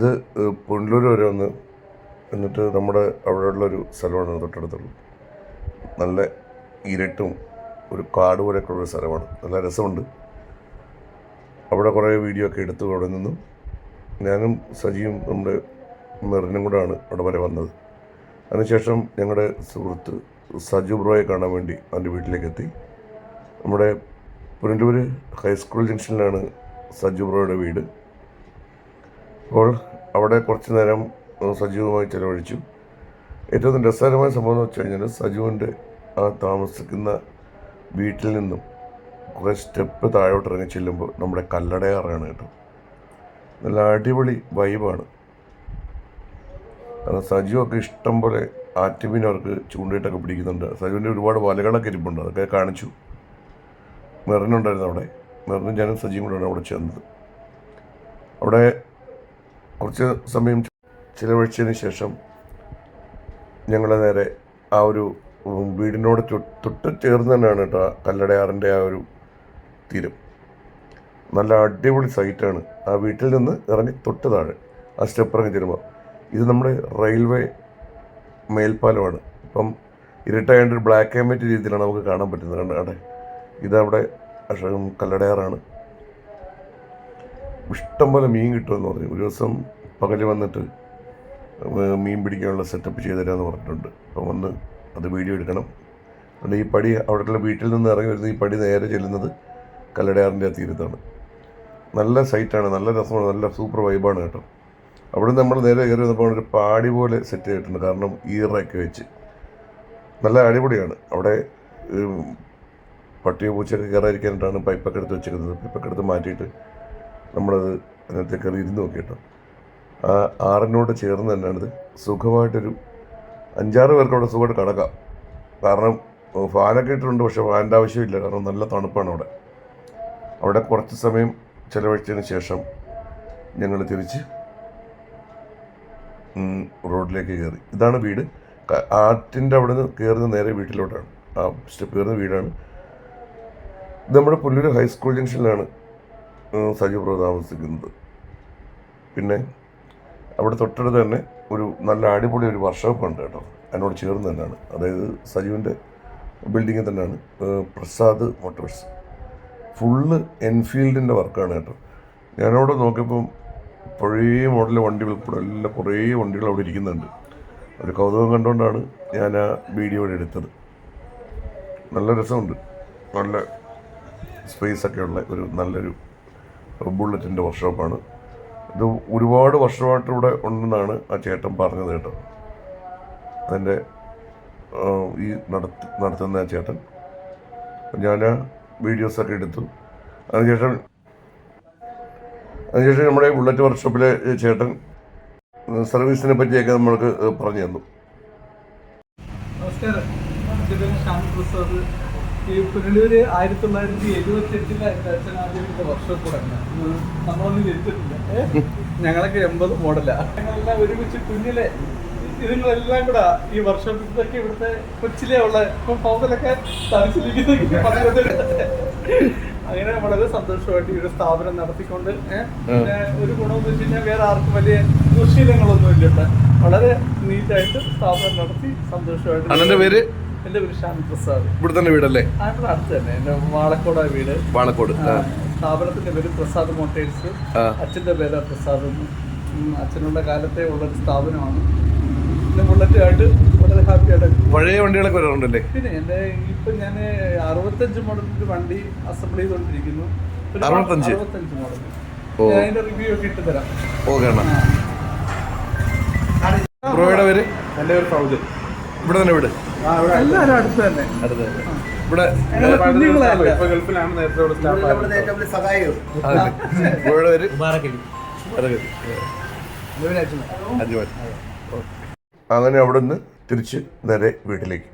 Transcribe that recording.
ഇത് പുനലൂർ വരെ ഒന്ന് എന്നിട്ട് നമ്മുടെ അവിടെയുള്ളൊരു സ്ഥലമാണ് തൊട്ടടുത്തുള്ളത്. നല്ല ഇരട്ടും ഒരു കാട് പോലെയൊക്കെ ഉള്ളൊരു സ്ഥലമാണ്. നല്ല രസമുണ്ട്. അവിടെ കുറേ വീഡിയോ ഒക്കെ എടുത്തു അവിടെ നിന്നും ഞാനും സജിയും നമ്മുടെ മെറിനും കൂടെയാണ് അവിടെ വരെ വന്നത്. അതിനുശേഷം ഞങ്ങളുടെ സുഹൃത്ത് സജു ബ്രോയെ കാണാൻ വേണ്ടി അവന്റെ വീട്ടിലേക്ക് എത്തി. നമ്മുടെ പുനലൂർ ഹൈസ്കൂൾ ജംഗ്ഷനിലാണ് സജു ബ്രോയുടെ വീട്. അപ്പോൾ അവിടെ കുറച്ച് നേരം സജീവമായി ചിലവഴിച്ചു. ഏറ്റവും രസകരമായ സംഭവം എന്ന് വെച്ച് കഴിഞ്ഞാൽ സജുവിന്റെ ആ താമസിക്കുന്ന വീട്ടിൽ നിന്നും കുറേ സ്റ്റെപ്പ് താഴോട്ട് ഇറങ്ങി ചെല്ലുമ്പോൾ നമ്മുടെ കല്ലടയാറാണ് കേട്ടോ. നല്ല അടിപൊളി വൈബാണ്. കാരണം സജു ഒക്കെ ഇഷ്ടം പോലെ ആറ്റുമീൻ അവർക്ക് ചൂണ്ടയിട്ടൊക്കെ പിടിക്കുന്നുണ്ട്. സജുവിന്റെ ഒരുപാട് വലകളൊക്കെ ഇരിപ്പുണ്ട് അതൊക്കെ കാണിച്ചു. മെറിനുണ്ടായിരുന്നു അവിടെ. മെറിനും ഞാനും സജീവും കൂടെയാണ് അവിടെ ചെന്നത്. അവിടെ കുറച്ച് സമയം ചിലവഴിച്ചതിന് ശേഷം ഞങ്ങൾ നേരെ ആ ഒരു വീടിനോട് തൊട്ട് ചേർന്ന് തന്നെയാണ് കേട്ടോ ആ കല്ലടയാറിന്റെ ആ ഒരു തീരം. നല്ല അടിപൊളി സൈറ്റാണ്. ആ വീട്ടിൽ നിന്ന് ഇറങ്ങി തൊട്ട് താഴെ ആ സ്റ്റെപ്പ് ഇറങ്ങി ചെല്ലുമ്പോൾ ഇത് നമ്മുടെ റെയിൽവേ മേൽപ്പാലമാണ്. ഇപ്പം ഇരുട്ടായതുകൊണ്ട് ഒരു ബ്ലാക്ക് ആൻഡ് വൈറ്റ് രീതിയിലാണ് നമുക്ക് കാണാൻ പറ്റുന്നത്. കണ്ട? അവിടെ ഇതവിടെ കല്ലടയാറാണ്. ഇഷ്ടംപോലെ മീൻ കിട്ടുമെന്ന് പറഞ്ഞു. ഒരു ദിവസം പകൽ വന്നിട്ട് മീൻ പിടിക്കാനുള്ള സെറ്റപ്പ് ചെയ്തു തരാമെന്ന് പറഞ്ഞിട്ടുണ്ട്. അപ്പോൾ വന്ന് അത് വീഡിയോ എടുക്കണം. അതുകൊണ്ട് ഈ പടി അവിടെയുള്ള വീട്ടിൽ നിന്ന് ഇറങ്ങി വരുന്നത് ഈ പടി നേരെ ചെല്ലുന്നത് കല്ലടയാറിന്റെ ആ തീരത്താണ്. നല്ല സൈറ്റാണ് നല്ല രസമാണ് നല്ല സൂപ്പർ വൈബാണ് കേട്ടോ. അവിടെ നമ്മൾ നേരെ കയറി വന്നപ്പോൾ ഒരു പാടി പോലെ സെറ്റ് ചെയ്തിട്ടുണ്ട്. കാരണം ഈറൊക്കെ വെച്ച്. നല്ല അടിപൊളിയാണ്. അവിടെ പട്ടിയോ പൂച്ചയൊക്കെ കയറാതിരിക്കാനായിട്ടാണ് പൈപ്പൊക്കെ എടുത്ത് വെച്ചിരിക്കുന്നത് പൈപ്പൊക്കെ എടുത്ത് മാറ്റിയിട്ട് നമ്മളത് അതിനകത്ത് കയറി ഇരുന്ന് നോക്കി കേട്ടോ ആ ആറിനോട് ചേർന്ന് തന്നെയാണിത്. സുഖമായിട്ടൊരു അഞ്ചാറ് പേർക്ക് അവിടെ സുഖമായിട്ട് കിടക്കാം. കാരണം ഫാനൊക്കെ ഇട്ടിട്ടുണ്ട് പക്ഷേ ഫാനിന്റെ ആവശ്യമില്ല. കാരണം നല്ല തണുപ്പാണ് അവിടെ. അവിടെ കുറച്ച് സമയം ചിലവഴിച്ചതിന് ശേഷം ഞങ്ങൾ തിരിച്ച് റോഡിലേക്ക് കയറി. ഇതാണ് വീട്. ആറ്റിന്റെ അവിടെ നിന്ന് കയറുന്ന നേരെ വീട്ടിലോട്ടാണ്. ആ സ്റ്റെപ്പ് കയറുന്ന വീടാണ്. നമ്മുടെ പുല്ലൂർ ഹൈസ്കൂൾ ജംഗ്ഷനിലാണ് സജീവ് സജു പ്രോ താമസിക്കുന്നത്. പിന്നെ അവിടെ തൊട്ടടുത്ത് തന്നെ ഒരു നല്ല അടിപൊളി ഒരു വർക്ക്ഷോപ്പ് ഉണ്ട് കേട്ടോ. എന്നോട് ചേർന്ന് തന്നെയാണ്. അതായത് സജീവിന്റെ ബിൽഡിങ്ങിൽ തന്നെയാണ് പ്രസാദ് മോട്ടോഴ്സ് ഫുള്ള് എൻഫീൽഡിന്റെ വർക്കാണ് കേട്ടോ. ഞാനവിടെ നോക്കിയപ്പം പഴയ മോഡൽ വണ്ടികൾ ഇപ്പോൾ എല്ലാം കുറേ വണ്ടികൾ അവിടെ ഇരിക്കുന്നുണ്ട്. ഒരു കൗതുകം കണ്ടുകൊണ്ടാണ് ഞാൻ ആ വീഡിയോ എടുത്തത്. നല്ല രസമുണ്ട്. നല്ല സ്പേസ് ഒക്കെ ഉള്ള ഒരു നല്ലൊരു ബുള്ളറ്റിന്റെ വർക്ക്ഷോപ്പാണ് ഇത് ഒരുപാട് വർഷമായിട്ട് ഇവിടെ ഉണ്ടെന്നാണ് ആ ചേട്ടൻ പറഞ്ഞത് കേട്ടോ. അതിന്റെ ഈ നടത്തി നടത്തുന്ന ആ ചേട്ടൻ. ഞാൻ വീഡിയോസൊക്കെ എടുത്തു. അതിനുശേഷം അതിനുശേഷം നമ്മുടെ ബുള്ളറ്റ് വർക്ക്ഷോപ്പിലെ ചേട്ടൻ സർവീസിനെ പറ്റിയൊക്കെ നമ്മൾക്ക് പറഞ്ഞു തന്നു. നമസ്കാരം. ഈ പുനലൂര് ആയിരത്തി തൊള്ളായിരത്തി എഴുപത്തി എട്ടിലെ എന്റെ അച്ഛൻ ആദ്യം ഇത് വർക്ക്ഷോപ്പ് തുടങ്ങി നമ്മളൊന്നും ജനിച്ചിട്ടില്ല? ഞങ്ങളൊക്കെ എൺപത് മോഡലാ. ഞങ്ങളെല്ലാം ഒരുമിച്ച് കുഞ്ഞിലെ ഇതുങ്ങളെല്ലാം കൂടെ ഈ വർക്ക്ഷോപ്പ് ഇതൊക്കെ ഇവിടുത്തെ കൊച്ചിലെ ഉള്ള ഇപ്പം പൗതലൊക്കെ തനിച്ചിരിക്കുന്ന അങ്ങനെ വളരെ സന്തോഷമായിട്ട് ഈ ഒരു സ്ഥാപനം നടത്തിക്കൊണ്ട് ഒരു പിന്നെ ഒരു ഗുണമെന്ന് വെച്ച് കഴിഞ്ഞാൽ വേറെ ആർക്കും വലിയ ദുശീലങ്ങളൊന്നും ഇല്ല വളരെ നീറ്റായിട്ട് സ്ഥാപനം നടത്തി സന്തോഷമായിട്ട് അണ്ണന്റെ പേര് എന്റെ പ്രസാദ്. ഇവിടെ തന്നെ വീടല്ലേ? ആ ഇവിടെ അടുത്ത് തന്നെ എന്റെ വാളക്കോട വീട്. വാളക്കോട് ആ, സ്ഥാപനത്തിന്റെ പേര് പ്രസാദ് മോട്ടേഴ്സ്. ആ. അച്ഛന്റെ പേര് പ്രസാദ് എന്ന്. ഉം, അച്ഛനുള്ള കാലത്തെ ഉള്ളൊരു സ്ഥാപനമാണ്. പിന്നെ ബുള്ളറ്റുമായിട്ട് വളരെ ഹാപ്പിയായിട്ട് പഴയ വണ്ടികളൊക്കെ വരാറുണ്ടല്ലേ? പിന്നെ എന്റെ ഇപ്പൊ ഞാൻ അറുപത്തഞ്ച് മോഡലിന്റെ വണ്ടി അസംബിൾ ചെയ്തുകൊണ്ടിരിക്കുന്നു. ഒരു അറുപത്തഞ്ച്? അറുപത്തഞ്ച് മോഡൽ ഓ. ഞാൻ അതിന്റെ റിവ്യൂ ഒക്കെ ഇട്ട് തരാം. ഓക്കെ അണ്ണ ബ്രോയുടെ പേര്? എന്റെ ഒരു ഫൗജ് ഇവിടെ തന്നെ വീട്? എല്ലാവരും അടുത്ത് തന്നെ. അടുത്ത് ഇവിടെ. അങ്ങനെ അവിടെ നിന്ന് തിരിച്ച് നേരെ വീട്ടിലേക്ക്.